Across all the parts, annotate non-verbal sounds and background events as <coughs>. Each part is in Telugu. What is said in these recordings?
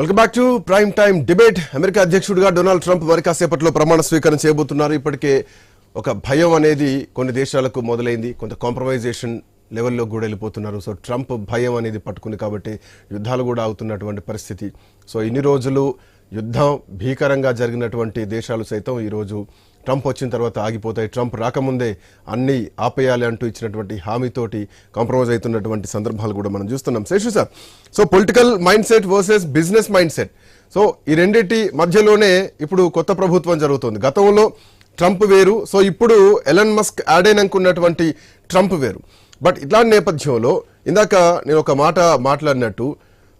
Welcome back to prime time debate. America అధ్యక్షుడిగా డొనాల్డ్ ట్రంప్ మరి కాసేపట్లో ప్రమాణ స్వీకారం చేయబోతున్నారు. ఇప్పటికే ఒక భయం అనేది కొన్ని దేశాలకు మొదలైంది. కొంత కాంప్రమైజేషన్ లెవెల్లో కూడా వెళ్ళిపోతున్నారు. సో ట్రంప్ భయం అనేది పట్టుకుంది కాబట్టి యుద్ధాలు కూడా అవుతున్నటువంటి పరిస్థితి. సో ఇన్ని రోజులు యుద్ధం భీకరంగా జరిగినటువంటి దేశాలు సైతం ఈరోజు ట్రంప్ వచ్చిన తర్వాత ఆగిపోతాయి. ట్రంప్ రాకముందే అన్ని ఆపేయాలి అంటూ ఇచ్చినటువంటి హామీతోటి కాంప్రమైజ్ అవుతున్నటువంటి సందర్భాలు కూడా మనం చూస్తున్నాం. Seshu sir so political mind set versus business mind set so ఈ రెండింటి మధ్యలోనే ఇప్పుడు కొత్త ప్రభుత్వం జరుగుతుంది. గతంలో ట్రంప్ వేరు సో ఇప్పుడు ఎలన్ మస్క్ యాడ్ అయినకున్నటువంటి ట్రంప్ వేరు. బట్ ఇట్లాంటి నేపథ్యంలో ఇందాక నేను ఒక మాట మాట్లాడినట్టు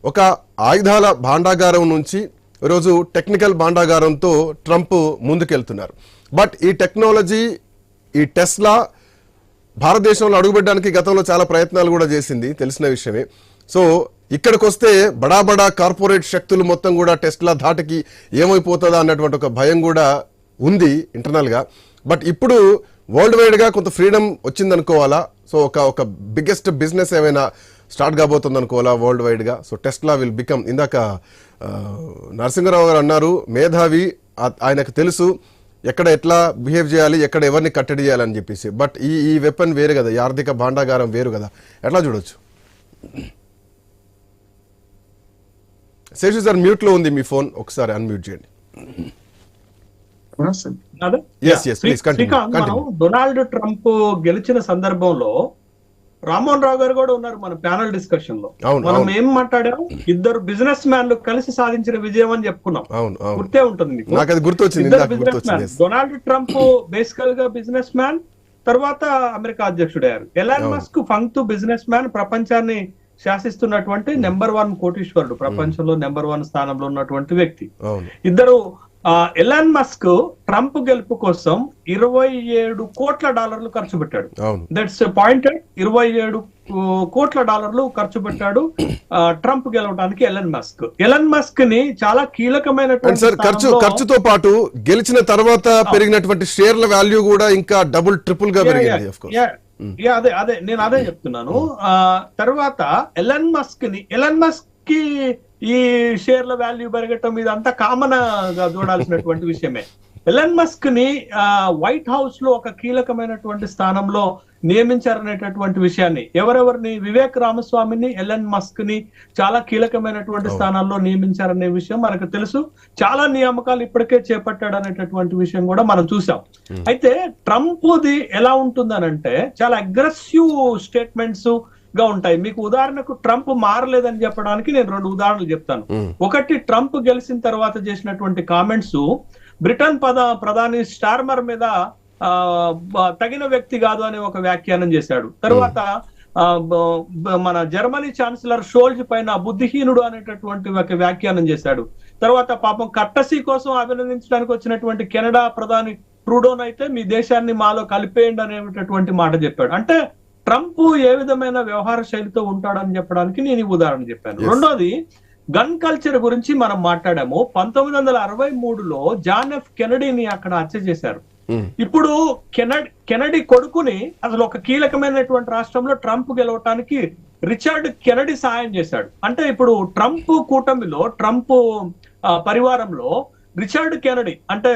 ఒక ఆయుధాల భాండాగారం నుంచి ఈరోజు టెక్నికల్ భాండాగారంతో ట్రంప్ ముందుకెళ్తున్నారు. బట్ ఈ టెక్నాలజీ ఈ టెస్లా భారతదేశంలో అడుగుపెట్టడానికి గతంలో చాలా ప్రయత్నాలు కూడా చేసింది తెలిసిన విషయమే. సో ఇక్కడికి వస్తే బడా బడా కార్పొరేట్ శక్తులు మొత్తం కూడా టెస్ట్లా ధాటికి ఏమైపోతుందా అన్నటువంటి ఒక భయం కూడా ఉంది ఇంటర్నల్గా. బట్ ఇప్పుడు వరల్డ్ వైడ్గా కొంత ఫ్రీడమ్ వచ్చిందనుకోవాలా? సో ఒక ఒక బిగ్గెస్ట్ బిజినెస్ ఏమైనా స్టార్ట్ కాబోతుంది అనుకోవాలా వరల్డ్ వైడ్గా? So Tesla will become. ఇందాక నరసింహరావు గారు అన్నారు మేధావి ఆయనకు తెలుసు. ఎక్కడ ఎట్లా బిహేవ్ చేయాలి ఎక్కడ ఎవరిని కట్టడి చేయాలని చెప్పేసి. బట్ ఈ ఈ వెపన్ వేరు కదా ఈ ఆర్థిక భాండాగారం వేరు కదా. ఎట్లా చూడొచ్చు? శేషు సార్ మ్యూట్లో ఉంది మీ ఫోన్. ఒకసారి అన్మ్యూట్ చేయండి. డొనాల్డ్ ట్రంప్ గెలిచిన సందర్భంలో రామ్మోహన్ రావు గారు కూడా ఉన్నారు మన ప్యానల్ డిస్కషన్లో. మనం. ఏం మాట్లాడాం ఇద్దరు బిజినెస్ మ్యాన్లు కలిసి సాధించిన విజయం అని చెప్పుకున్నాం. గుర్తే ఉంటుంది ఇద్దరు బిజినెస్ మ్యాన్. డొనాల్డ్ ట్రంప్ బేసికల్గా బిజినెస్ మ్యాన్ తర్వాత అమెరికా అధ్యక్షుడయ్యారు ఎలాన్. మస్క్ ఫంక్తు బిజినెస్ మ్యాన్ ప్రపంచాన్ని శాసిస్తున్నటువంటి నెంబర్ వన్ కోటీశ్వరుడు ప్రపంచంలో నెంబర్ వన్ స్థానంలో ఉన్నటువంటి వ్యక్తి. ఇద్దరు ఎలాన్ మస్క్ ట్రంప్ గెలుపు కోసం ఇరవై ఏడు కోట్ల డాలర్లు ఖర్చు పెట్టాడు. దట్స్ పాయింటెడ్ ఇరవై ఏడు కోట్ల డాలర్లు ఖర్చు పెట్టాడు ట్రంప్ గెలవడానికి ఎలన్ మస్క్ ఎలన్ మస్క్ని చాలా సార్ ఖర్చు ఖర్చుతో పాటు గెలిచిన తర్వాత పెరిగినటువంటి షేర్ల వాల్యూ కూడా ఇంకా డబుల్ ట్రిపుల్గా పెరిగింది. Yeah, అదే అదే నేను అదే చెప్తున్నాను. ఆ తర్వాత ఎలన్ మస్క్ని ఎలన్ మస్క్ కి ఈ షేర్ల వాల్యూ పెరగటం ఇదంతా కామన్గా చూడాల్సినటువంటి విషయమే. ఎలన్ మస్క్ని వైట్ హౌస్లో ఒక కీలకమైనటువంటి స్థానంలో నియమించారనేటటువంటి విషయాన్ని ఎవరెవరిని వివేక్ రామస్వామిని ఎలన్ మస్క్ని చాలా కీలకమైనటువంటి. స్థానాల్లో నియమించారనే విషయం మనకు తెలుసు. చాలా నియామకాలు ఇప్పటికే చేపట్టాడు అనేటటువంటి విషయం కూడా మనం చూసాం అయితే ట్రంప్ ది ఎలా ఉంటుందనంటే చాలా అగ్రెసివ్ స్టేట్మెంట్స్ గా ఉంటాయి. మీకు ఉదాహరణకు ట్రంప్ మారలేదని చెప్పడానికి నేను రెండు ఉదాహరణలు చెప్తాను. ఒకటి ట్రంప్ గెలిచిన తర్వాత చేసినటువంటి కామెంట్స్ బ్రిటన్ పద ప్రధాని స్టార్మర్ మీద తగిన వ్యక్తి కాదు అనే ఒక వ్యాఖ్యానం చేశాడు. తర్వాత మన జర్మనీ ఛాన్సలర్ షోల్జ్ పైన బుద్ధిహీనుడు అనేటటువంటి ఒక వ్యాఖ్యానం చేశాడు. తర్వాత పాపం కట్టసీ కోసం అభినందించడానికి వచ్చినటువంటి కెనడా ప్రధాని ట్రూడోన్ అయితే మీ దేశాన్ని మాలో కలిపేయండి అనేటటువంటి మాట చెప్పాడు. అంటే ట్రంప్ ఏ విధమైన వ్యవహార శైలితో ఉంటాడని చెప్పడానికి నేను ఉదాహరణ చెప్పాను. రెండోది గన్ కల్చర్ గురించి మనం మాట్లాడాము పంతొమ్మిది వందల అరవై మూడులో జాన్ ఎఫ్ కెనడీని అక్కడ హత్య చేశారు Mm. ఇప్పుడు కెనడ్ కెనడీ కొడుకుని అసలు ఒక కీలకమైనటువంటి రాష్ట్రంలో ట్రంప్ గెలవటానికి రిచర్డ్ కెనడీ సహాయం చేశాడు అంటే ఇప్పుడు ట్రంప్ కూటమిలో ట్రంప్ పరివారంలో రిచర్డ్ కెనడీ అంటే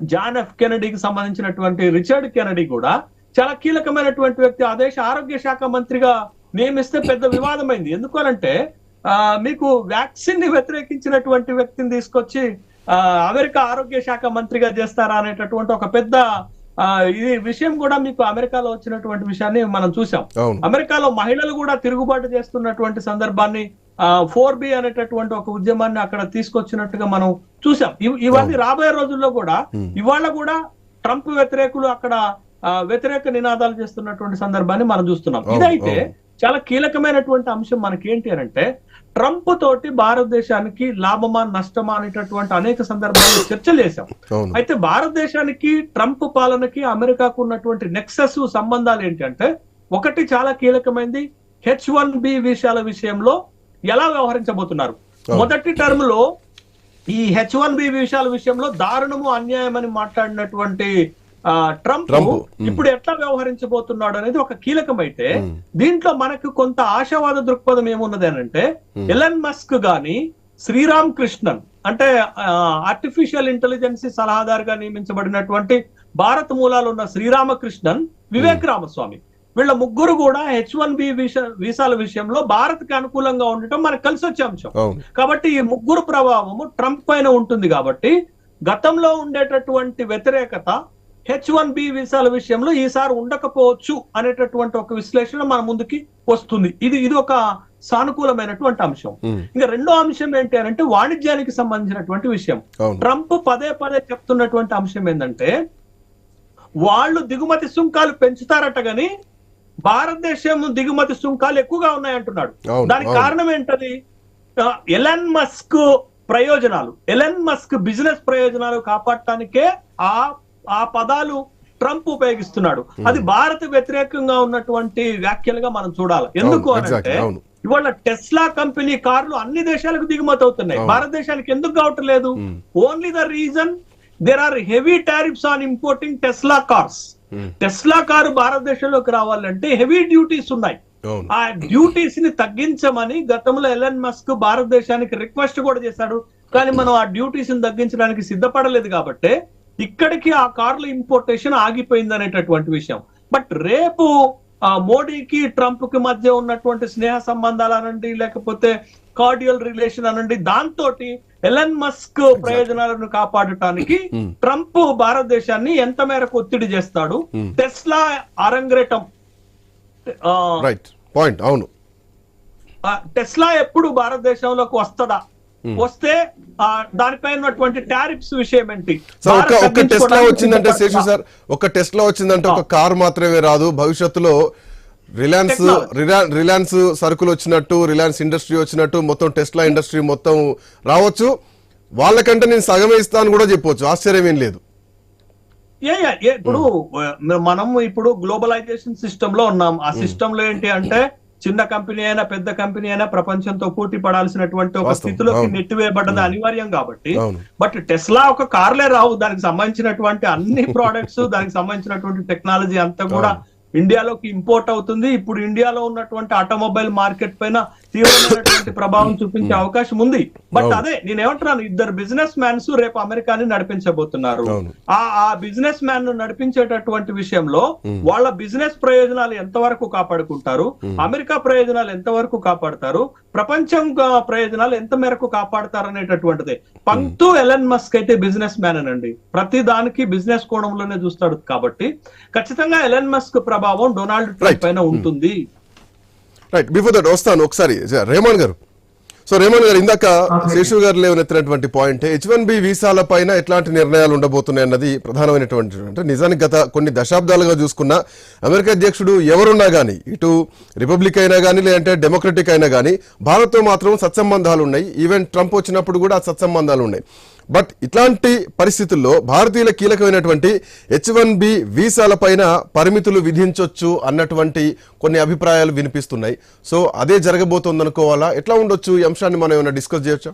జాన్ ఎఫ్ కెనడీకి సంబంధించినటువంటి రిచర్డ్ కెనడీ కూడా చాలా కీలకమైనటువంటి వ్యక్తి. ఆ దేశ ఆరోగ్య శాఖ మంత్రిగా నియమిస్తే పెద్ద వివాదమైంది. ఎందుకనంటే ఆ, మీకు వ్యాక్సిన్ని వ్యతిరేకించినటువంటి వ్యక్తిని తీసుకొచ్చి ఆ, అమెరికా ఆరోగ్య శాఖ మంత్రిగా చేస్తారా అనేటటువంటి ఒక పెద్ద ఇది విషయం కూడా మీకు అమెరికాలో వచ్చినటువంటి విషయాన్ని మనం చూసాం అమెరికాలో మహిళలు కూడా తిరుగుబాటు చేస్తున్నటువంటి సందర్భాన్ని ఫోర్ బి అనేటటువంటి ఒక ఉద్యమాన్ని అక్కడ తీసుకొచ్చినట్టుగా మనం చూసాం ఇవ్- ఇవన్నీ రాబోయే రోజుల్లో కూడా. ఇవాళ కూడా ట్రంప్ వ్యతిరేకులు అక్కడ వ్యతిరేక నినాదాలు చేస్తున్నటువంటి సందర్భాన్ని మనం చూస్తున్నాం ఇదైతే. చాలా కీలకమైనటువంటి అంశం మనకి ఏంటి అని అంటే ట్రంప్ తోటి భారతదేశానికి లాభమా నష్టమా అనేటటువంటి అనేక సందర్భాల్లో చర్చలు చేశాం అయితే భారతదేశానికి ట్రంప్ పాలనకి అమెరికాకు ఉన్నటువంటి నెక్సస్ సంబంధాలు ఏంటంటే ఒకటి చాలా కీలకమైనది హెచ్ వన్ బి విషయాల విషయంలో ఎలా వ్యవహరించబోతున్నారు. మొదటి టర్మ్లో ఈ హెచ్ వన్ బి విషయాల విషయంలో దారుణము అన్యాయం అని మాట్లాడినటువంటి ట్రంప్. ఇప్పుడు ఎట్లా వ్యవహరించబోతున్నాడు అనేది ఒక కీలకమైతే. దీంట్లో మనకు కొంత ఆశావాద దృక్పథం ఏమున్నది అని అంటే. ఎలన్ మస్క్ గాని శ్రీరామ్ కృష్ణన్ అంటే ఆర్టిఫిషియల్ ఇంటెలిజెన్స్ సలహాదారుగా నియమించబడినటువంటి భారత్ మూలాలు ఉన్న శ్రీరామకృష్ణన్ వివేక్ రామస్వామి వీళ్ళ ముగ్గురు కూడా హెచ్ వన్ బి వీసాల విషయంలో భారత్కి అనుకూలంగా ఉండటం మనకు కలిసి వచ్చే అంశం కాబట్టి ఈ ముగ్గురు ప్రభావము ట్రంప్ పైన ఉంటుంది కాబట్టి గతంలో ఉండేటటువంటి వ్యతిరేకత హెచ్ వన్ బి వీసాల విషయంలో ఈసారి ఉండకపోవచ్చు అనేటటువంటి ఒక విశ్లేషణ మన ముందుకి వస్తుంది. ఇది ఇది ఒక సానుకూలమైనటువంటి అంశం. ఇంకా రెండో అంశం ఏంటి అని అంటే వాణిజ్యానికి సంబంధించినటువంటి విషయం. ట్రంప్ పదే పదే చెప్తున్నటువంటి అంశం ఏంటంటే వాళ్ళు దిగుమతి సుంకాలు పెంచుతారట గాని భారతదేశం దిగుమతి సుంకాలు ఎక్కువగా ఉన్నాయంటున్నాడు. దానికి. కారణం ఏంటది? ఎలన్ మస్క్ ప్రయోజనాలు. ఎలన్ మస్క్ బిజినెస్ ప్రయోజనాలు కాపాడటానికే ఆ ఆ పదాలు ట్రంప్ ఉపయోగిస్తున్నాడు. అది భారత వ్యతిరేకంగా ఉన్నటువంటి వ్యాఖ్యలుగా మనం చూడాలి. ఎందుకు అంటే. ఇవాళ టెస్లా కంపెనీ కార్లు అన్ని దేశాలకు దిగుమతి అవుతున్నాయి. భారతదేశానికి ఎందుకు కావట్లేదు Hmm. Only the reason there are heavy tariffs on importing Tesla cars Tesla car భారతదేశంలోకి రావాలంటే హెవీ డ్యూటీస్ ఉన్నాయి. ఆ డ్యూటీస్ని తగ్గించమని గతంలో ఎలన్ మస్క్ భారతదేశానికి రిక్వెస్ట్ కూడా చేశాడు. కానీ మనం ఆ డ్యూటీస్ని తగ్గించడానికి సిద్ధపడలేదు కాబట్టి ఇక్కడికి ఆ కార్ల ఇంపోర్టేషన్ ఆగిపోయింది అనేటటువంటి విషయం. బట్ రేపు మోడీకి ట్రంప్కి మధ్య ఉన్నటువంటి స్నేహ సంబంధాలు అనండి లేకపోతే కార్డియల్ రిలేషన్ అనండి దాంతో ఎలన్ మస్క్ ప్రయోజనాలను కాపాడటానికి Hmm. ట్రంప్ భారతదేశాన్ని ఎంత మేరకు ఒత్తిడి చేస్తాడు. టెస్లా అరంగ్రేటం పాయింట్ అవును. టెస్లా ఎప్పుడు భారతదేశంలోకి వస్తుందా? వస్తే ఆ, దానిపై ఉన్నటువంటి టారిఫ్స్ విషయం ఏంటి? ఒక టెస్ట్లో వచ్చిందంటే శేషు? సార్. ఒక టెస్ట్లో వచ్చిందంటే ఒక కార్ మాత్రమే రాదు. భవిష్యత్తులో రిలయన్స్ రిలయన్స్ సరుకులు వచ్చినట్టు రిలయన్స్ ఇండస్ట్రీ వచ్చినట్టు మొత్తం టెస్లా ఇండస్ట్రీ మొత్తం రావచ్చు. వాళ్ళకంటే నేను సగమే ఇస్తాను కూడా చెప్పొచ్చు. ఆశ్చర్యం ఏం లేదు. ఇప్పుడు ఆ, మనం ఇప్పుడు గ్లోబలైజేషన్ సిస్టమ్లో ఉన్నాం. ఆ సిస్టమ్లో ఏంటి అంటే చిన్న కంపెనీ అయినా పెద్ద కంపెనీ అయినా ప్రపంచంతో పోటీ పడాల్సినటువంటి ఒక స్థితిలోకి. నెట్టివేయబడ్డది అనివార్యం కాబట్టి. బట్ టెస్లా ఒక కార్లే రావు. దానికి సంబంధించినటువంటి అన్ని <laughs> ప్రోడక్ట్స్ దానికి సంబంధించినటువంటి టెక్నాలజీ అంతా కూడా ఇండియాలోకి ఇంపోర్ట్ అవుతుంది. ఇప్పుడు ఇండియాలో ఉన్నటువంటి ఆటోమొబైల్ మార్కెట్ పైన తీవ్రమైనటువంటి <coughs> ప్రభావం చూపించే అవకాశం ఉంది. బట్. అదే నేను ఏమంటున్నాను ఇద్దరు బిజినెస్ మ్యాన్స్ రేపు అమెరికాని నడిపించబోతున్నారు. ఆ ఆ బిజినెస్ మ్యాన్ నడిపించేటటువంటి విషయంలో వాళ్ళ బిజినెస్ ప్రయోజనాలు ఎంతవరకు కాపాడుకుంటారు? అమెరికా ప్రయోజనాలు ఎంతవరకు కాపాడతారు? ప్రపంచం ప్రయోజనాలు ఎంత మేరకు కాపాడతారు అనేటటువంటిది పంక్తు ఎలన్ మస్క్ అయితే బిజినెస్ మ్యాన్ అనండి. ప్రతి దానికి బిజినెస్ కోణంలోనే చూస్తాడు కాబట్టి ఖచ్చితంగా ఎలన్ మస్క్ ప్రభావం డొనాల్డ్. ట్రంప్ పైన ఉంటుంది. రైట్ బిఫోర్ దట్ వస్తాను ఒకసారి. రేమాన్ గారు. సో రేమాన్ గారు ఇందాక శేషు గారు లేవనెత్తినటువంటి పాయింట్ హెచ్ వన్ బి వీసాల పైన ఎట్లాంటి నిర్ణయాలు ఉండబోతున్నాయి అన్నది ప్రధానమైనటువంటి అంటే నిజానికి గత కొన్ని దశాబ్దాలుగా చూసుకున్న అమెరికా అధ్యక్షుడు ఎవరున్నా కానీ ఇటు రిపబ్లిక్ అయినా కానీ లేదంటే డెమోక్రటిక్ అయినా కానీ భారత్తో మాత్రం సత్సంబంధాలు ఉన్నాయి. ఈవెన్ ట్రంప్ వచ్చినప్పుడు కూడా ఆ సత్సంబంధాలు ఉన్నాయి. బట్ ఇట్లాంటి పరిస్థితుల్లో భారతీయుల కీలకమైనటువంటి హెచ్ వన్ బి వీసాల పైన పరిమితులు విధించవచ్చు అన్నటువంటి కొన్ని అభిప్రాయాలు వినిపిస్తున్నాయి. సో అదే జరగబోతోందనుకోవాలా? ఎట్లా ఉండొచ్చు ఈ అంశాన్ని మనం ఏమైనా డిస్కస్ చేయొచ్చా?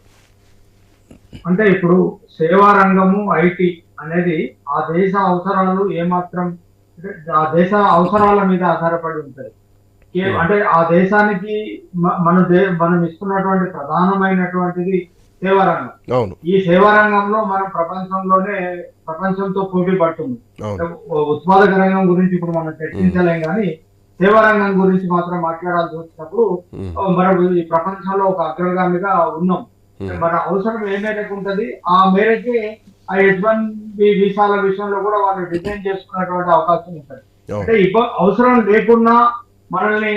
అంటే ఇప్పుడు సేవా రంగము ఐటీ అనేది ఆ దేశ అవసరాలు ఏమాత్రం అంటే ఆ దేశ అవసరాల మీద ఆధారపడి ఉంటాయి అంటే ఆ దేశానికి మన మనం ఇస్తున్నటువంటి ప్రధానమైనటువంటిది సేవా రంగం అవును. ఈ సేవా రంగంలో మనం ప్రపంచంలోనే ప్రపంచంతో పోటీ పడుతుంది. ఉత్పాదక రంగం గురించి ఇప్పుడు మనం చర్చించలేం కానీ సేవా రంగం గురించి మాత్రం మాట్లాడాల్సి వచ్చినప్పుడు. మనం ఈ ప్రపంచంలో ఒక అగ్రగామిగా ఉన్నాం. మన అవసరం ఏ మేరకు ఉంటది? ఆ మేరకి ఆ హెచ్ వన్ బి వీసాల విషయంలో కూడా వాళ్ళు డిజైన్ చేసుకున్నటువంటి అవకాశం ఉంటుంది. అంటే ఇప్ప అవసరం లేకున్నా మనల్ని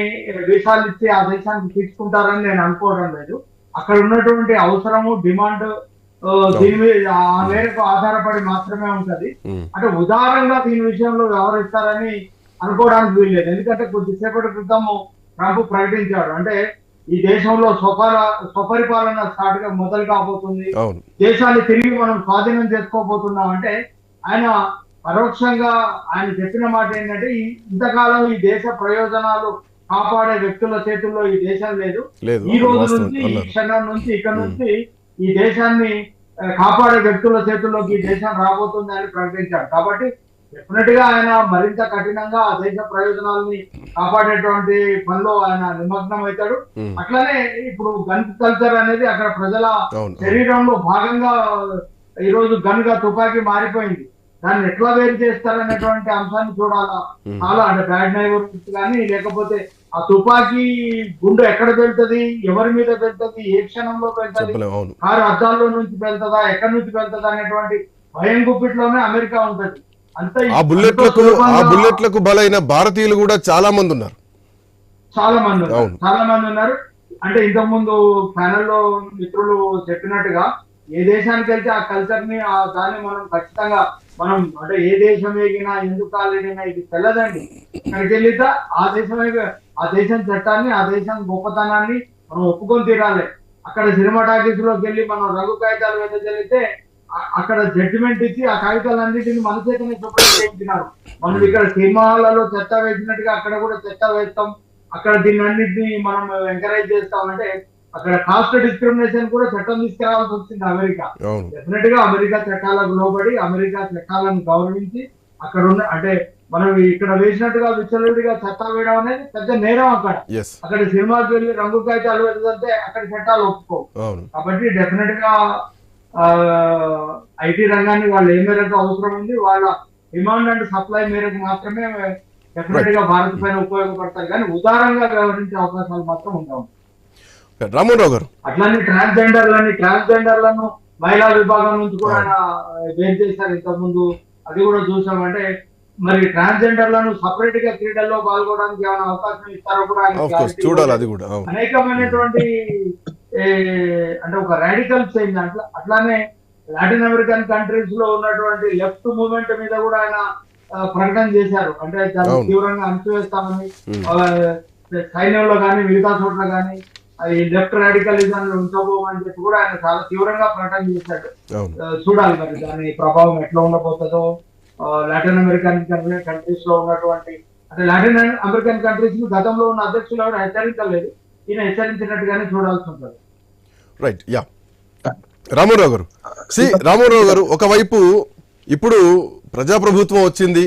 వీసాలు ఇచ్చి ఆ దేశానికి తీసుకుంటారని నేను అనుకోవడం లేదు. అక్కడ ఉన్నటువంటి అవసరము డిమాండ్ ఆ, దీని మీద ఆ మేరకు ఆధారపడి మాత్రమే ఉంటది. అంటే ఉదారంగా దీని విషయంలో వ్యవహరిస్తారని అనుకోవడానికి వీల్లేదు. ఎందుకంటే కొద్దిసేపటి క్రితం ట్రంప్ ప్రకటించాడు. అంటే ఈ దేశంలో స్వపర స్వపరిపాలన స్టార్ట్గా మొదలు కాబోతుంది. దేశాన్ని తిరిగి మనం స్వాధీనం చేసుకోబోతున్నాం అంటే ఆయన పరోక్షంగా ఆయన చెప్పిన మాట ఏంటంటే ఈ- ఇంతకాలం ఈ దేశ ప్రయోజనాలు కాపాడే వ్యక్తుల చేతుల్లో ఈ దేశం లేదు. ఈ రోజు నుంచి ఈ క్షణం నుంచి ఇక్కడ నుంచి ఈ దేశాన్ని కాపాడే వ్యక్తుల చేతుల్లోకి ఈ దేశం రాబోతుంది అని ప్రకటించారు. కాబట్టి డెఫినెట్గా ఆయన మరింత కఠినంగా ఆ దేశ ప్రయోజనాలని కాపాడేటువంటి పనిలో ఆయన నిమగ్నం అవుతాడు. అట్లానే ఇప్పుడు గన్ కల్చర్ అనేది అక్కడ ప్రజల శరీరంలో భాగంగా ఈ రోజు గన్గా తుపాకీ మారిపోయింది. దాన్ని ఎట్లా వేరు చేస్తారనేటువంటి అంశాన్ని చూడాలా. చాలా అంటే బ్యాడ్ నైబర్ కానీ లేకపోతే ఆ తుపాకీ గుండు ఎక్కడ వెళ్తది? ఎవరి మీద వెళ్తది? ఏ క్షణంలో వెళ్తది? కారు అద్దాల్లో నుంచి వెళ్తుందా? ఎక్కడి నుంచి వెళ్తుందా? అనేటువంటి భయం గుప్పిట్లోనే అమెరికా ఉంటది. అంత ఆ బుల్లెట్లకు ఆ బుల్లెట్లకు బలైన భారతీయులు కూడా చాలా మంది ఉన్నారు. చాలా మంది. చాలా మంది ఉన్నారు. అంటే ఇంతకు ముందు ప్యానెల్లో మిత్రులు చెప్పినట్టుగా ఏ దేశానికి వెళ్తే ఆ కల్చర్ని ఆ దాన్ని మనం ఖచ్చితంగా మనం అంటే ఏ దేశం ఎగినా ఎందుకు కాలేడినా ఇది తెల్లదండి. అక్కడికి వెళ్తే ఆ దేశం ఆ దేశం చట్టాన్ని ఆ దేశం గొప్పతనాన్ని మనం ఒప్పుకొని తీరాలి. అక్కడ సినిమా టాకీస్లోకి వెళ్ళి మనం రంగు కాగితాలు ఆ- అక్కడ జడ్జిమెంట్ ఇచ్చి ఆ కాగితాలన్నింటిని మన చేతనే శుభ్రం చేయించినారు. మనం ఇక్కడ సినిమాలలో చెత్త వేసినట్టుగా అక్కడ కూడా చెత్త వేస్తాం. అక్కడ దీన్ని అన్నింటినీ మనం ఎంకరేజ్ చేస్తాం అంటే అక్కడ కాస్ట్ డిస్క్రిమినేషన్ కూడా చట్టం తీసుకురావాల్సి వచ్చింది అమెరికా. డెఫినెట్గా అమెరికా చట్టాలకు లోబడి అమెరికా చట్టాలను గౌరవించి అక్కడ ఉన్న అంటే మనం ఇక్కడ వేసినట్టుగా విచ్చలవిడిగా చట్టం వేయడం అనేది పెద్ద నేరం అక్కడ. అక్కడ సినిమాకి వెళ్ళి రంగు కాగితాలు వెళ్తుంటే అక్కడ చట్టాలు ఒప్పుకో కాబట్టి డెఫినెట్గా ఐటీ రంగాన్ని వాళ్ళు ఏ మేరకు అవసరం ఉంది వాళ్ళ డిమాండ్ అండ్ సప్లై మేరకు మాత్రమే డెఫినెట్గా భారత్ పైన ఉపయోగపడతారు. కానీ ఉదారంగా వ్యవహరించే అవకాశాలు మాత్రం ఉండవు. రామ్మోహన్ గారు. అట్లానే ట్రాన్స్జెండర్లని ట్రాన్స్జెండర్లను మహిళా విభాగం నుంచి కూడా ఆయన వేరు చేశారు ఇంతకు ముందు అది కూడా చూసామంటే మరి ట్రాన్స్జెండర్లను సపరేట్గా క్రీడల్లో పాల్గొనడానికి ఏమైనా అవకాశం ఇస్తారో కూడా చూడాలి అది కూడా అనేకమైనటువంటి అంటే ఒక రాడికల్ చేంజ్ అట్లా అట్లానే లాటిన్ అమెరికన్ కంట్రీస్లో ఉన్నటువంటి లెఫ్ట్ మూవ్మెంట్ మీద కూడా ఆయన ప్రకటన చేశారు. అంటే చాలా. తీవ్రంగా అణచివేస్తామని సైన్యంలో కానీ మిగతా చోట్ల కానీ ఈ లెఫ్ట్ రాడికలిజం ఉంచబోమని చెప్పి కూడా ఆయన చాలా తీవ్రంగా ప్రకటన చేశాడు. చూడాలి మరి దాని ప్రభావం ఎట్లా ఉండబోతుందో. లాటిన్ అమెరికన్ కంట్రీస్లో ఉన్నటువంటి అంటే లాటిన్ అమెరికన్ కంట్రీస్ గతంలో ఉన్న అధ్యక్షులు ఎవరు? హెచ్చరించలేదు ఈయన హెచ్చరించినట్టుగానే చూడాల్సి ఉంటుంది. రైట్ యా రామారావు గారు. సి రామారావు గారు ఒకవైపు ఇప్పుడు ప్రజాప్రభుత్వం వచ్చింది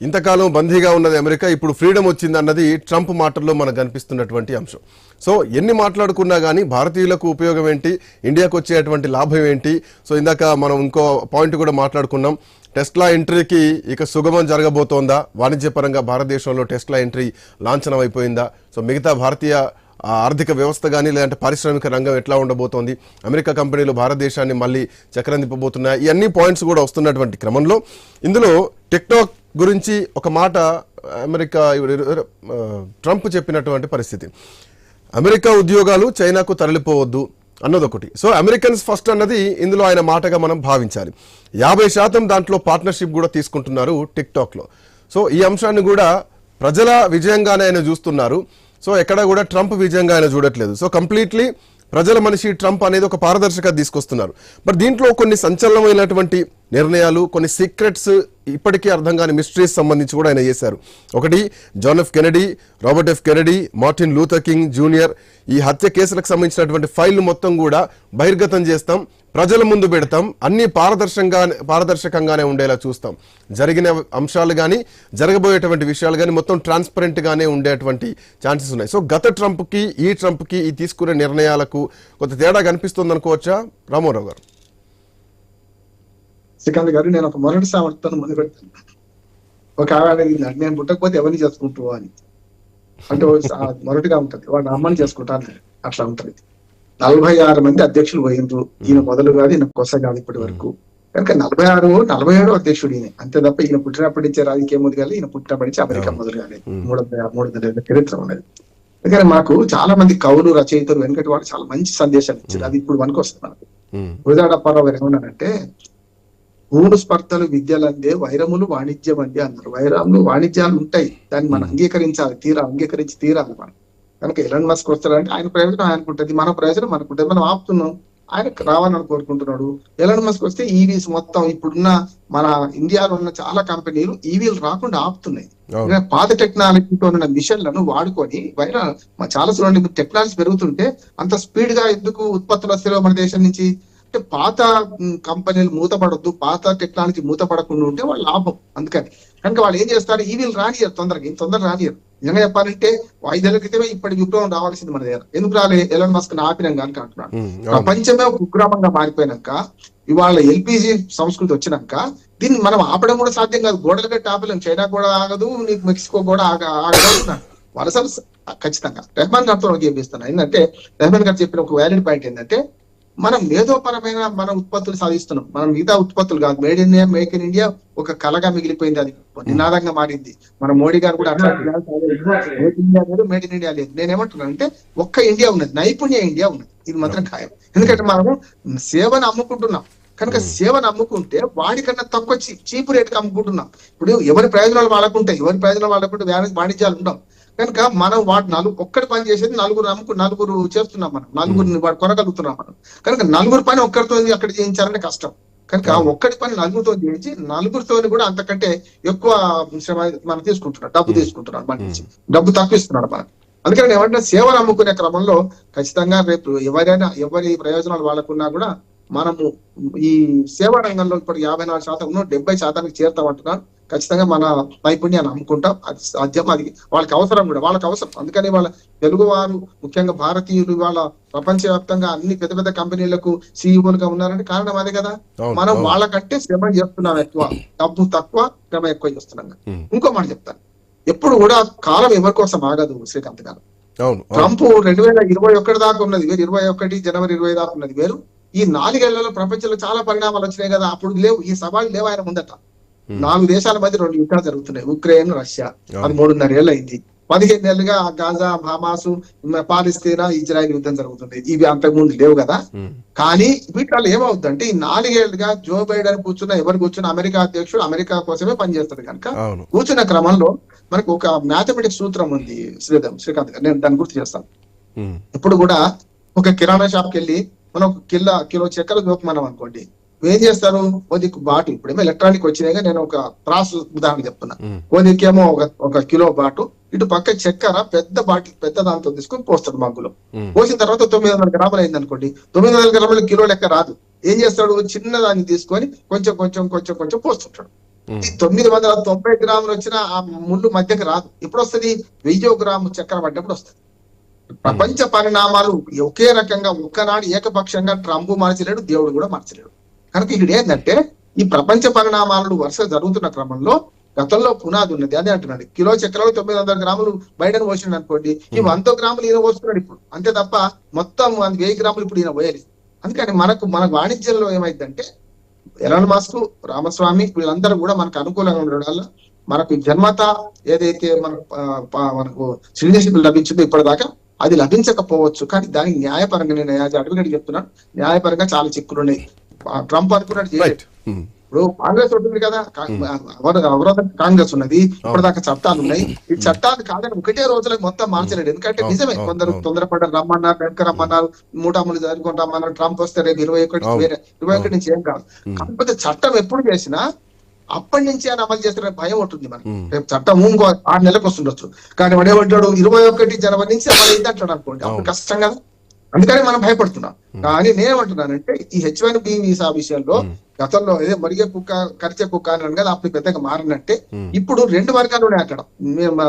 ఇంతకాలం బందీగా ఉన్నది అమెరికా ఇప్పుడు ఫ్రీడమ్ వచ్చింది అన్నది ట్రంప్ మాటల్లో మనకు కనిపిస్తున్నటువంటి అంశం. సో ఎన్ని మాట్లాడుకున్నా కానీ భారతీయులకు ఉపయోగం ఏంటి? ఇండియాకు వచ్చేటువంటి లాభం ఏంటి? సో ఇందాక మనం ఇంకో పాయింట్ కూడా మాట్లాడుకున్నాం. టెస్లా ఎంట్రీకి ఇక సుగమం జరగబోతోందా? వాణిజ్యపరంగా భారతదేశంలో టెస్లా ఎంట్రీ లాంఛనం అయిపోయిందా సో మిగతా భారతీయ ఆర్థిక వ్యవస్థ కానీ లేదంటే పారిశ్రామిక రంగం ఎట్లా ఉండబోతోంది? అమెరికా కంపెనీలు భారతదేశాన్ని మళ్ళీ చక్రం దింపబోతున్నాయి ఇవన్నీ పాయింట్స్ కూడా వస్తున్నటువంటి క్రమంలో. ఇందులో టిక్టాక్ గురించి ఒక మాట అమెరికా ట్రంప్ చెప్పినటువంటి పరిస్థితి. అమెరికా ఉద్యోగాలు చైనాకు తరలిపోవద్దు అన్నదొకటి. సో అమెరికన్స్ ఫస్ట్ అన్నది ఇందులో ఆయన మాటగా మనం భావించాలి. యాభై శాతం దాంట్లో పార్ట్నర్షిప్ కూడా తీసుకుంటున్నారు టిక్టాక్లో. సో ఈ అంశాన్ని కూడా ప్రజల విజయంగానే ఆయన చూస్తున్నారు. సో ఎక్కడ కూడా ట్రంప్ విజయంగా ఆయన చూడట్లేదు. సో కంప్లీట్లీ ప్రజల మనిషి ట్రంప్ అనేది ఒక పారదర్శక తీసుకొస్తున్నారు. బట్ దీంట్లో కొన్ని సంచలనమైనటువంటి నిర్ణయాలు కొన్ని సీక్రెట్స్ ఇప్పటికీ అర్థం కాని మిస్టరీస్ సంబంధించి కూడా ఆయన చేశారు. ఒకటి John F Kennedy Robert F Kennedy Martin Luther King junior ఈ హత్య కేసులకు సంబంధించినటువంటి ఫైల్ మొత్తం కూడా బహిర్గతం చేస్తాం ప్రజల ముందు పెడతాం అన్ని పారదర్శకంగా పారదర్శకంగానే ఉండేలా చూస్తాం. జరిగిన అంశాలు కానీ జరగబోయేటువంటి విషయాలు కానీ మొత్తం ట్రాన్స్పరెంట్గానే ఉండేటువంటి ఛాన్సెస్ ఉన్నాయి. సో గత ట్రంప్కి ఈ ట్రంప్కి ఈ తీసుకునే నిర్ణయాలకు కొంత తేడా కనిపిస్తుంది అనుకోవచ్చా రామారావు గారు. శ్రీకాంత్ గారు నేను ఒక మొదటి సామర్థ్యాన్ని మొదలు పెడతాను. ఒక ఆవిడ అడిగింది నేను పుట్టకపోతే ఎవరిని చేసుకుంటూ అని. అంటే మొదటిగా ఉంటది. వాడు అమ్మని చేసుకుంటాను అట్లా ఉంటది. నలభై ఆరు మంది అధ్యక్షులు పోయినరు ఈయన మొదలు కాదు ఈయన కొస కాదు ఇప్పటి వరకు. కనుక నలభై ఆరు నలభై ఏడు అధ్యక్షుడు ఈయన. అంతే తప్ప ఈయన పుట్టినప్పటి నుంచే రాజకీయం మొదలు కాదు ఈయన పుట్టినప్పటి నుంచి అమెరికా మొదలు కాలేదు. మూడు వందల మూడు వందల చరిత్ర ఉన్నది. అందుకని మాకు చాలా మంది కవులు రచయితలు వెనకటి వాడు చాలా మంచి సందేశాలు ఇచ్చారు. అది ఇప్పుడు మనకు. వస్తుంది మనకు గారు భూమి స్పర్ధలు విద్యలందే వైరములు వాణిజ్యం అందే అన్నారు. వైరములు వాణిజ్యాలు ఉంటాయి. దాన్ని మనం అంగీకరించాలి తీరా అంగీకరించి తీరాలి మనం. కనుక ఎలన్ మస్క్ వస్తాడంటే ఆయన ప్రయోజనం ఆయనకు ఉంటుంది మన ప్రయోజనం మనకు ఉంటుంది మనం ఆపుతున్నాం. ఆయన రావాలని కోరుకుంటున్నాడు. ఎలన్ మస్క్ వస్తే ఈవీస్ మొత్తం ఇప్పుడున్న మన ఇండియాలో ఉన్న చాలా కంపెనీలు ఈవీలు రాకుండా ఆపుతున్నాయి. పాత టెక్నాలజీతో ఉన్న మిషన్లను వాడుకొని వైరా చాలా చూడండి టెక్నాలజీ పెరుగుతుంటే అంత స్పీడ్గా ఎందుకు ఉత్పత్తులు వస్తాయో మన దేశం నుంచి అంటే పాత కంపెనీలు మూతపడద్దు పాత టెక్నాలజీ మూతపడకుండా ఉంటే వాళ్ళు లాభం అందుకని. కనుక వాళ్ళు ఏం చేస్తారు? ఈ వీళ్ళు రానియరు తొందరగా ఇంత తొందరగా రానియరు నిజంగా చెప్పాలంటే ఐదేళ్ళ క్రితమే ఇప్పటి విప్లవం రావాల్సింది మన దగ్గర. ఎందుకు రాలే? ఎలాన్ మస్క్ ఆపినాం కనుక అంటున్నాడు. ప్రపంచమే ఒక కుగ్రామంగా మారిపోయినాక ఇవాళ ఎల్పిజి సంస్కృతి వచ్చినాక దీన్ని మనం ఆపడం కూడా సాధ్యం కాదు. గోడలు కట్టి ఆపలేం. చైనా కూడా ఆగదు నీకు మెక్సికో కూడా ఆగ ఆగదు వలసలు స- ఖచ్చితంగా. రెహమాన్ గారితో ఒక గేపిస్తాను ఏంటంటే రెహమాన్ గారు చెప్పిన ఒక వ్యాలిడ్ పాయింట్ ఏంటంటే మనం మేధోపరమైన మన ఉత్పత్తులు సాధిస్తున్నాం. మనం మిగతా ఉత్పత్తులు కాదు. Made in India make in India ఒక కళగా మిగిలిపోయింది అది. నినాదంగా మారింది. మన మోడీ గారు కూడా అట్లా మేడ్ ఇన్ ఇండియా లేదు. మేడ్ ఇన్ ఇండియా లేదు. నేను ఏమంటున్నాను అంటే ఒక్క ఇండియా ఉన్నది. నైపుణ్య ఇండియా ఉన్నది. ఇది మాత్రం ఖాయం. ఎందుకంటే మనము సేవను అమ్ముకుంటున్నాం. కనుక సేవను అమ్ముకుంటే వాడికన్నా తక్కువ చీపు రేటుకి అమ్ముకుంటున్నాం. ఇప్పుడు ఎవరి ప్రయోజనాలు వాళ్ళకుంటాయి. ఎవరి ప్రయోజనాలు వాళ్ళకుంటే వాణి- వాణిజ్యాలు ఉంటాం కనుక మనం వాడు నలుగు ఒక్కటి పని చేసేది నలుగురు నమ్ముకు నలుగురు చేస్తున్నాం మనం. నలుగురిని వాడు కొనగలుగుతున్నాం మనం. కనుక నలుగురు పని ఒక్కరితో అక్కడ చేయించాలంటే కష్టం. కనుక ఆ ఒక్కటి పని నలుగురితో చేయించి నలుగురితో కూడా అంతకంటే ఎక్కువ శ్రమ మనం తీసుకుంటున్నాం. డబ్బు తీసుకుంటున్నాం మన నుంచి డబ్బు తక్కువ ఇస్తున్నాడు మనకి అందుకని ఏమంటే సేవలు అమ్ముకునే క్రమంలో ఖచ్చితంగా రేపు ఎవరైనా ఎవరి ప్రయోజనాలు వాళ్ళకున్నా కూడా మనము ఈ సేవా రంగంలో ఇప్పుడు యాభై నాలుగు శాతం ఉన్న డెబ్బై శాతానికి చేరుతామంటున్నాను ఖచ్చితంగా మన నైపుణ్యాన్ని అమ్ముకుంటాం అది సాధ్యం. అది వాళ్ళకి అవసరం కూడా. వాళ్ళకి అవసరం. అందుకని వాళ్ళ తెలుగు వారు ముఖ్యంగా భారతీయులు వాళ్ళ ప్రపంచవ్యాప్తంగా అన్ని పెద్ద పెద్ద కంపెనీలకు సీఈఓలుగా ఉన్నారంటే కారణం అదే కదా? మనం. వాళ్ళకంటే శ్రమ చేస్తున్నాం ఎక్కువ. డబ్బు తక్కువ శ్రమ ఎక్కువ చేస్తున్నాం ఇంకో మాట చెప్తాను. ఎప్పుడు కూడా కాలం ఎవరి కోసం ఆగదు శ్రీకాంత్ గారు. ట్రంప్ రెండు వేల ఇరవై ఒకటి దాకా ఉన్నది. వేరు ఇరవై ఒకటి జనవరి ఇరవై దాకా ఉన్నది. వేరు. ఈ నాలుగేళ్ళలో ప్రపంచంలో చాలా పరిణామాలు వచ్చినాయి కదా అప్పుడు లేవు ఈ సవాళ్ళు లేవు ఆయన ముందట. ఉమ్, నాలుగు దేశాల మధ్య రెండు యుద్ధాలు జరుగుతున్నాయి ఉక్రెయిన్ రష్యా. అది. మూడున్నర ఏళ్ళు అయింది. పదిహేను నెలలుగా గాజా హమాసు పాలిస్తీనా ఇజ్రాయెల్ యుద్ధం జరుగుతుంది. ఇవి అంతకుముందు లేవు కదా. ఉమ్, కానీ వీటిలో ఏమవుతుందంటే ఈ నాలుగేళ్ళుగా జో బైడెన్ కూర్చున్న ఎవరు కూర్చున్న అమెరికా అధ్యక్షుడు అమెరికా కోసమే పనిచేస్తాడు కనుక కూర్చున్న క్రమంలో మనకు ఒక మ్యాథమెటిక్స్ సూత్రం ఉంది శ్రీధర్ శ్రీకాంత్ గారు. నేను దాన్ని గుర్తు చేస్తాను. ఉమ్, ఇప్పుడు కూడా ఒక కిరాణా షాప్కి వెళ్ళి మనం ఒక కిలో కిలో చక్కెర దూపమన్నాం అనుకోండి ఏం చేస్తారు? ఓ దిక్కు బాటు. ఇప్పుడేమో ఎలక్ట్రానిక్ వచ్చినాయిగా నేను ఒక ప్రాస్ ఉదాహరణ చెప్తున్నా. దిక్కేమో ఒక ఒక కిలో బాటు. ఇటు పక్క చక్కెర పెద్ద బాటి పెద్ద దాంతో తీసుకొని పోస్తాడు మగ్గులో. పోసిన తర్వాత తొమ్మిది వందల గ్రాములు అయింది అనుకోండి తొమ్మిది వందల గ్రాములు కిలో లెక్క రాదు. ఏం చేస్తాడు? చిన్న దాన్ని తీసుకొని కొంచెం కొంచెం కొంచెం కొంచెం పోస్తుంటాడు. తొమ్మిది వందల తొంభై గ్రాములు వచ్చిన ఆ ముళ్ళు మధ్యకి రాదు. ఎప్పుడు వస్తుంది వెయ్యో గ్రాము చక్కెర పడ్డప్పుడు వస్తుంది. ప్రపంచ పరిణామాలు ఒకే రకంగా ఒక్కనాడు ఏకపక్షంగా ట్రంప్ మార్చలేడు దేవుడు కూడా మార్చలేడు. కనుక ఇక్కడ ఏంటంటే ఈ ప్రపంచ పరిణామాలు వరుస జరుగుతున్న క్రమంలో గతంలో పునాది ఉన్నది. అదే అంటున్నాడు. కిలో చక్కెరలో తొమ్మిది వందల గ్రాములు బయటను పోసిండు అనుకోండి ఈ వంద గ్రాములు ఈయన పోస్తున్నాడు ఇప్పుడు. అంతే తప్ప మొత్తం వెయ్యి గ్రాములు ఇప్పుడు ఈయన పోయాలి అందుకని మనకు మన వాణిజ్యంలో ఏమైందంటే ఎలాన్ మాస్క్ రామస్వామి వీళ్ళందరూ కూడా మనకు అనుకూలంగా ఉండడం వల్ల మనకు జన్మత ఏదైతే మన మనకు సిటిజన్షిప్ లభించిందో ఇప్పటిదాకా అది లభించకపోవచ్చు కానీ దానికి న్యాయపరంగా నేను అడ్వకేట్ చెప్తున్నాను న్యాయపరంగా చాలా చిక్కులు ఉన్నాయి ట్రంప్. రైట్ ఉమ్, ఇప్పుడు కాంగ్రెస్ ఉంటుంది కదా అవర- అవరోధం కాంగ్రెస్ ఉన్నది ఇప్పటిదాకా చట్టాలు ఉన్నాయి. ఈ చట్టాలు కాదని ఒకటే రోజులో మొత్తం మార్చలేడు ఎందుకంటే నిజమే కొందరు. తొందరపడ్డారు రమ్మన్నారు వెనక రమ్మన్నారు మూటాములు జరుపుకుంటా రమ్మన్నారు ట్రంప్ వస్తే రేపు ఇరవై ఒకటి ఇరవై ఒకటి నుంచి ఏం కాదు. కాకపోతే చట్టం ఎప్పుడు చేసినా అప్పటి నుంచి ఆయన అమలు చేస్తున్న భయం ఉంటుంది మనకి. రేపు చట్టం ఇంకో ఆరు నెలలకు వస్తుండొచ్చు. కానీ వాడు ఏమంటాడు? ఇరవై ఒకటి జనవరి నుంచి అమలు అయింది అంటాడు అనుకోండి. అప్పుడు. కష్టం కదా. అందుకని మనం భయపడుతున్నాం. కానీ నేనేమంటున్నానంటే ఈ హెచ్ వన్ బి వీసా విషయంలో గతంలో ఏదో మరిగే కుక్క కరిచే కుక్క అని కదా అప్పుడు పెద్దగా మారినట్టే ఇప్పుడు రెండు వర్గాలు ఉన్నాయి అక్కడ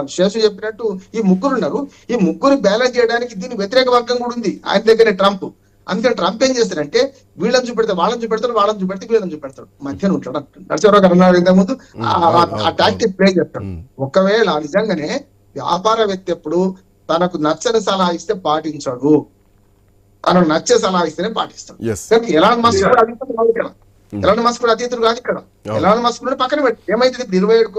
శేషు చెప్పినట్టు ఈ ముగ్గురు ఉన్నారు ఈ ముగ్గురు బ్యాలెన్స్ చేయడానికి దీని వ్యతిరేక వర్గం కూడా ఉంది. ఆయన దగ్గరే ట్రంప్. అందుకని ట్రంప్ ఏం చేస్తాడంటే వీళ్ళని చూపెడతాడు వాళ్ళని చూపెడతాడు వాళ్ళని చూపెడితే వీళ్ళని చూపెడతాడు. మధ్యన ఉంటాడు. నరసింహరావు గారు అన్నారు ఇంతకు ముందు ఆ- టాక్టిక్ ప్లే చేస్తాడు. ఒకవేళ నిజంగానే వ్యాపారవేత్త ఎప్పుడు తనకు నచ్చని సలహా ఇస్తే పాటించాడు. తనకు నచ్చే సలహా ఇస్తేనే పాటిస్తాడు. కానీ కూడా కాదు ఇక్కడ ఎలాన్ మస్క్ కూడా అతీతుడు కాదు ఇక్కడ. ఎలాన్ మస్క్ కూడా పక్కన పెట్టి ఏమైతుంది ఇప్పుడు ఇరవై ఏడు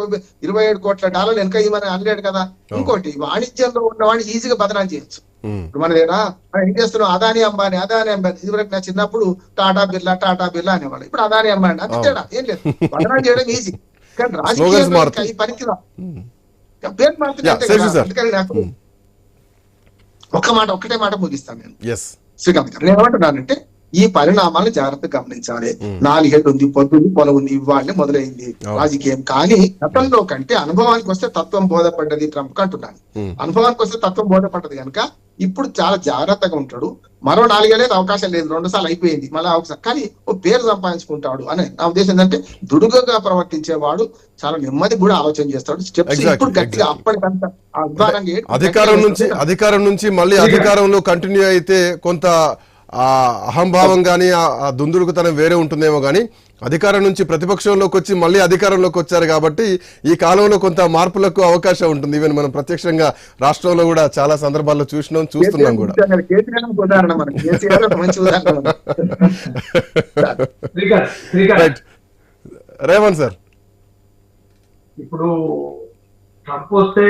ఇరవై ఏడు కోట్ల డాలర్లు వెనక ఇవ్వని అనలేడు కదా. ఇంకోటి వాణిజ్యంలో ఉన్నవాడిని ఈజీగా బదనాం చేయొచ్చు. ఇప్పుడు మన దగ్గర మనం ఏం చేస్తున్నాం అదాని అంబానీ అదాని అంబానీ. ఇదివరకు నా చిన్నప్పుడు టాటా బిర్లా టాటా బిర్లా అనేవాళ్ళు. ఇప్పుడు అదాని అంబానీ అంతే అవును. తేడా ఏం లేదు. బదనాం చేయడం ఈజీ కానీ <laughs> రాజకీయంలో. ఇంకా ఈ పనికిరా. ఉమ్, పేరు మారుతుంది ఒక్క మాట ఒక్కటే మాట ముగిస్తాను నేను. శ్రీకాంత్ గారు నేను ఏమంటున్నానంటే ఈ పరిణామాలను జాగ్రత్తగా గమనించాలి. నాలుగేళ్ళు ఉంది పొద్దుంది పొలం ఉంది ఇవాళనే మొదలైంది. రాజకీయం. కానీ గతంలో కంటే అనుభవానికి వస్తే తత్వం బోధపడ్డది ట్రంప్ అంటున్నాను. అనుభవానికి వస్తే తత్వం బోధపడ్డది కనుక ఇప్పుడు చాలా జాగ్రత్తగా ఉంటాడు. మరో నాలుగేళ్ళకి అవకాశం లేదు. రెండు సార్లు అయిపోయింది. మళ్ళీ అవకాశం కానీ ఓ పేరు సంపాదించుకుంటాడు అని నా ఉద్దేశం ఏంటంటే దుడుగగా ప్రవర్తించేవాడు చాలా నెమ్మది కూడా ఆలోచన చేస్తాడు. స్టెప్స్ ఇప్పుడు గట్టిగా. అప్పటికంత అధ్వానంగా అధికారం నుంచి అధికారం నుంచి మళ్ళీ అధికారంలో కంటిన్యూ అయితే కొంత ఆ అహంభావం కానీ ఆ దుందుడుకుతనం వేరే ఉంటుందేమో కానీ అధికారం నుంచి ప్రతిపక్షంలోకి వచ్చి మళ్ళీ అధికారంలోకి వచ్చారు కాబట్టి ఈ కాలంలో కొంత మార్పులకు అవకాశం ఉంటుంది. ఈవెన్ మనం ప్రత్యక్షంగా రాష్ట్రంలో కూడా చాలా సందర్భాల్లో చూసినాం చూస్తున్నాం కూడా. Right Revanth sir. ఇప్పుడు ట్రంప్ వస్తే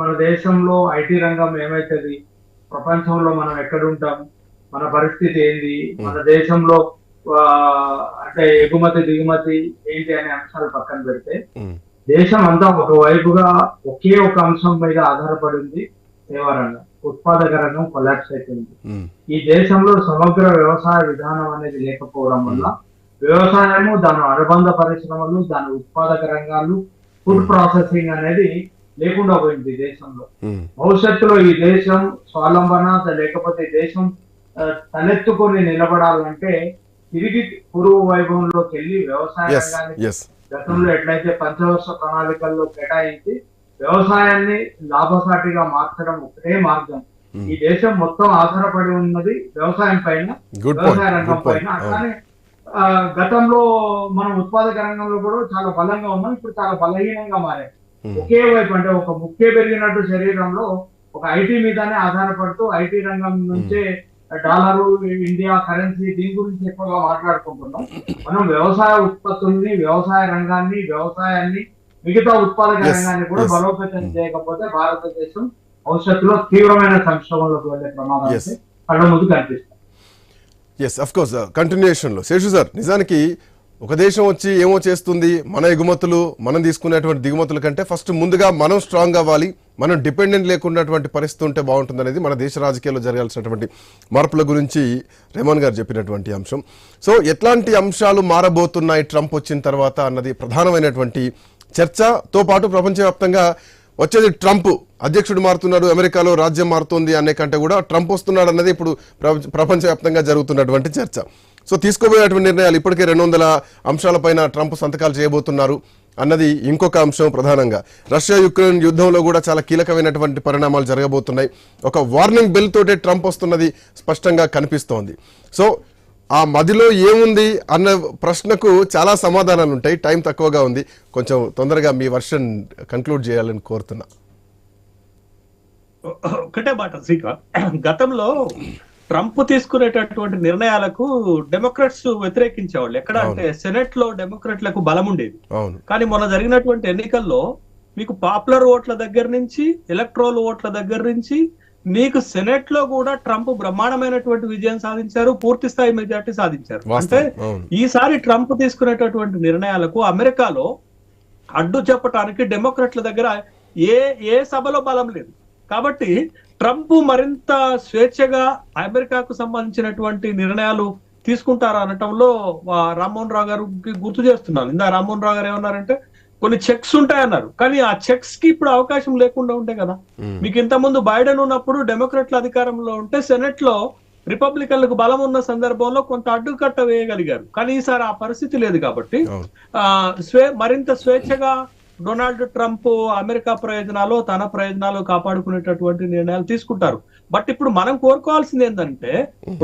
మన దేశంలో ఐటీ రంగం ఏమైతుంది? ప్రపంచంలో మనం ఎక్కడ ఉంటాం? మన పరిస్థితి ఏంది? మన దేశంలో అంటే ఎగుమతి దిగుమతి ఏంటి అనే అంశాలు పక్కన పెడితే ఉమ్, దేశం అంతా ఒక వైపుగా ఒకే ఒక అంశం మీద ఆధారపడి ఉంది సేవా రంగం ఉత్పాదక రంగం కొలాప్స్ అయిపోయింది. ఉమ్, ఈ దేశంలో సమగ్ర వ్యవసాయ విధానం అనేది లేకపోవడం వల్ల వ్యవసాయము దాని అనుబంధ పరిశ్రమలు దాని ఉత్పాదక రంగాలు ఫుడ్ ప్రాసెసింగ్ అనేది లేకుండా పోయింది దేశంలో. భవిష్యత్తులో ఈ దేశం స్వావలంబన లేకపోతే దేశం తలెత్తుకొని నిలబడాలంటే తిరిగి పూర్వ వైభవంలోకి వెళ్ళి వ్యవసాయ ఎస్ రంగానికి ఎస్ గతంలో ఎట్లయితే పంచవర్ష ప్రణాళికల్లో కేటాయించి వ్యవసాయాన్ని లాభసాటిగా మార్చడం ఒకటే మార్గం. Hmm. ఈ దేశం మొత్తం ఆధారపడి ఉన్నది వ్యవసాయం పైన వ్యవసాయ రంగం పైన. అట్లానే ఆ, గతంలో మనం ఉత్పాదక రంగంలో కూడా చాలా బలంగా ఉన్నాం ఇప్పుడు చాలా బలహీనంగా మారాం ఒకే వైపు అంటే ఒక ముఖ్య పెరిగినట్టు శరీరంలో ఒక ఐటీ మీదనే ఆధారపడుతూ ఐటీ రంగం నుంచే డాలరు ఇండియా కరెన్సీ దీని గురించి ఎక్కువగా మాట్లాడుకుంటున్నాం మనం వ్యవసాయ ఉత్పత్తుల్ని వ్యవసాయ రంగాన్ని వ్యవసాయాన్ని మిగతా ఉత్పాదక రంగాన్ని కూడా. బలోపేతం చేయకపోతే భారతదేశం భవిష్యత్తులో తీవ్రమైన సంక్షోభంలోకి వెళ్ళే ప్రమాదం Yes. అయితే కళ్ళ ముందు కనిపిస్తుంది ఎస్ అఫ్ కోర్స్ కంటిన్యూషన్లో శేషు సార్ నిజానికి ఒక దేశం వచ్చి ఏమో చేస్తుంది? మన ఎగుమతులు మనం తీసుకునేటువంటి దిగుమతుల కంటే ఫస్ట్ ముందుగా మనం స్ట్రాంగ్ అవ్వాలి. మనం డిపెండెంట్ లేకున్నటువంటి పరిస్థితి ఉంటే బాగుంటుంది అనేది మన దేశ రాజకీయాల్లో జరగాల్సినటువంటి మార్పుల గురించి రెమోన్ గారు చెప్పినటువంటి అంశం. సో ఎట్లాంటి అంశాలు మారబోతున్నాయి ట్రంప్ వచ్చిన తర్వాత అన్నది ప్రధానమైనటువంటి చర్చతో పాటు ప్రపంచవ్యాప్తంగా వచ్చేది ట్రంప్. అధ్యక్షుడు మారుతున్నాడు అమెరికాలో రాజ్యం మారుతుంది అనే కంటే కూడా ట్రంప్ వస్తున్నాడు అన్నది ఇప్పుడు ప్రపంచ- ప్రపంచవ్యాప్తంగా జరుగుతున్నటువంటి చర్చ. సో తీసుకోబోయేటువంటి నిర్ణయాలు ఇప్పటికే రెండు వందల అంశాలపైన ట్రంప్ సంతకాలు చేయబోతున్నారు అన్నది ఇంకొక అంశం ప్రధానంగా. రష్యా యుక్రెయిన్ యుద్ధంలో కూడా చాలా కీలకమైనటువంటి పరిణామాలు జరగబోతున్నాయి. ఒక వార్నింగ్ బెల్ తోటే ట్రంప్ వస్తున్నది స్పష్టంగా కనిపిస్తోంది. సో ఆ మదిలో ఏముంది అన్న ప్రశ్నకు చాలా సమాధానాలు ఉంటాయి. టైం తక్కువగా ఉంది. కొంచెం తొందరగా మీ వర్షన్ కంక్లూడ్ చేయాలని కోరుతున్నా. ఒకటే మాట సీక గతంలో ట్రంప్ తీసుకునేటటువంటి నిర్ణయాలకు డెమోక్రాట్స్ వ్యతిరేకించేవాళ్ళు. ఎక్కడ అంటే సెనెట్లో డెమోక్రాట్లకు బలం ఉండేది. కానీ మొన్న జరిగినటువంటి ఎన్నికల్లో మీకు పాపులర్ ఓట్ల దగ్గర నుంచి ఎలక్ట్రోల్ ఓట్ల దగ్గర నుంచి మీకు సెనెట్లో కూడా ట్రంప్ బ్రహ్మాండమైనటువంటి విజయం సాధించారు పూర్తి స్థాయి మెజార్టీ సాధించారు. అంటే ఈసారి ట్రంప్ తీసుకునేటటువంటి నిర్ణయాలకు అమెరికాలో అడ్డు చెప్పటానికి డెమోక్రట్ల దగ్గర ఏ ఏ సభలో బలం లేదు. కాబట్టి ట్రంప్ మరింత స్వేచ్ఛగా అమెరికాకు సంబంధించినటువంటి నిర్ణయాలు తీసుకుంటారా అనటంలో రామ్మోహన్ రావు గారు గుర్తు చేస్తున్నారు ఇందా రామ్మోహన్ రావు గారు ఏమన్నారంటే కొన్ని చెక్స్ ఉంటాయన్నారు. కానీ ఆ చెక్స్కి ఇప్పుడు అవకాశం లేకుండా ఉంటే కదా. మీకు ఇంతకుముందు బైడెన్ ఉన్నప్పుడు డెమోక్రట్ల అధికారంలో ఉంటే సెనెట్లో రిపబ్లికన్లకు బలం ఉన్న సందర్భంలో కొంత అడ్డుకట్ట వేయగలిగారు. కానీ ఈసారి ఆ పరిస్థితి లేదు కాబట్టి స్వే మరింత స్వేచ్ఛగా డొనాల్డ్ ట్రంప్ అమెరికా ప్రయోజనాలు తన ప్రయోజనాలు కాపాడుకునేటటువంటి నిర్ణయాలు తీసుకుంటారు. బట్ ఇప్పుడు మనం కోరుకోవాల్సింది ఏంటంటే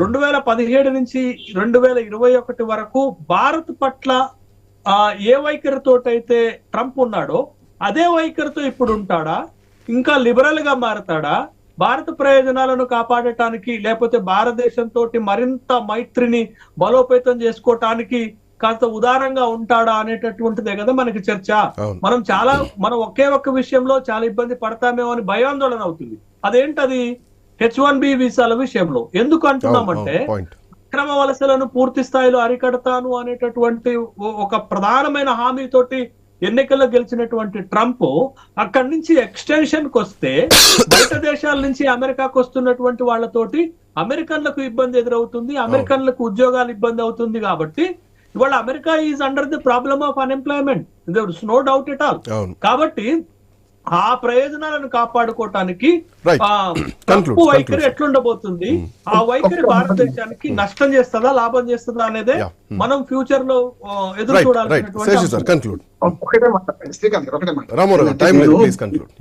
రెండు వేల పదిహేడు నుంచి రెండు వేల ఇరవై ఒకటి వరకు భారత్ పట్ల ఆ ఏ వైఖరితోటైతే ట్రంప్ ఉన్నాడో అదే వైఖరితో ఇప్పుడు ఉంటాడా? ఇంకా లిబరల్గా మారతాడా? భారత ప్రయోజనాలను కాపాడటానికి లేకపోతే భారతదేశంతో మరింత మైత్రిని బలోపేతం చేసుకోవటానికి కాస్త ఉదారంగా ఉంటాడా అనేటటువంటిదే కదా మనకి చర్చ. మనం చాలా మనం ఒకే ఒక్క విషయంలో చాలా ఇబ్బంది పడతామేమో అని భయాందోళన అవుతుంది. అదేంటది? హెచ్ వన్ బి వీసాల విషయంలో. ఎందుకు అంటున్నామంటే అక్రమ వలసలను పూర్తి స్థాయిలో అరికడతాను అనేటటువంటి ఒక ప్రధానమైన హామీతోటి ఎన్నికల్లో గెలిచినటువంటి ట్రంప్ అక్కడి నుంచి ఎక్స్టెన్షన్కి వస్తే బయట దేశాల నుంచి అమెరికాకు వస్తున్నటువంటి వాళ్ళతోటి అమెరికన్లకు ఇబ్బంది ఎదురవుతుంది అమెరికన్లకు ఉద్యోగాలు ఇబ్బంది అవుతుంది కాబట్టి ఇవాళ America is under the problem of unemployment no doubt at all కాబట్టి ఆ ప్రయోజనాలను కాపాడుకోవటానికి ట్రంప్ వైఖరి. ఎట్లుండబోతుంది? ఆ వైఖరి భారతదేశానికి నష్టం చేస్తుందా లాభం చేస్తుందా అనేదే. Hmm. మనం ఫ్యూచర్లో ఎదురు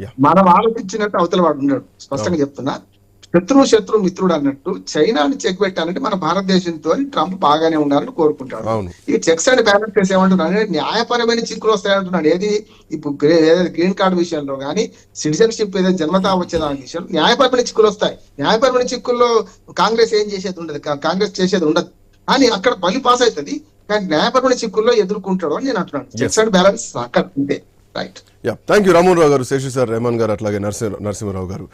యా మనం ఆలోచించినట్టు అవతల వాడు ఉన్నాడు. స్పష్టంగా చెప్తున్నా. శత్రువు శత్రు మిత్రుడు అన్నట్టు చైనాని చెక్ పెట్టాలంటే మన భారతదేశంతో ట్రంప్ బాగానే ఉండాలని కోరుకుంటాడు. ఈ చెక్స్ అండ్ బ్యాలెన్స్ ఏమంటున్నాడు అంటే న్యాయపరమైన చిక్కులు వస్తాయంటున్నాడు. ఏది? ఇప్పుడు గ్రీన్ కార్డు విషయంలో కానీ సిటిజన్షిప్ ఏదైతే జన్మతా వచ్చే దాని విషయంలో న్యాయపరమైన చిక్కులు వస్తాయి. న్యాయపరమైన చిక్కుల్లో కాంగ్రెస్ ఏం చేసేది ఉండదు. కాంగ్రెస్ చేసేది ఉండదు. కానీ అక్కడ బలి పాస్ అవుతుంది. కానీ న్యాయపరమైన చిక్కుల్లో ఎదుర్కొంటాడు అని నేను అంటున్నాను. చెక్స్ అండ్ బ్యాలెన్స్ అక్కడ ఉంటే. Right yeah thank you Ramohan Rao గారు శేషు సార్ రెహమాన్ గారు అట్లాగే నరసింహ నరసింహరావు గారు.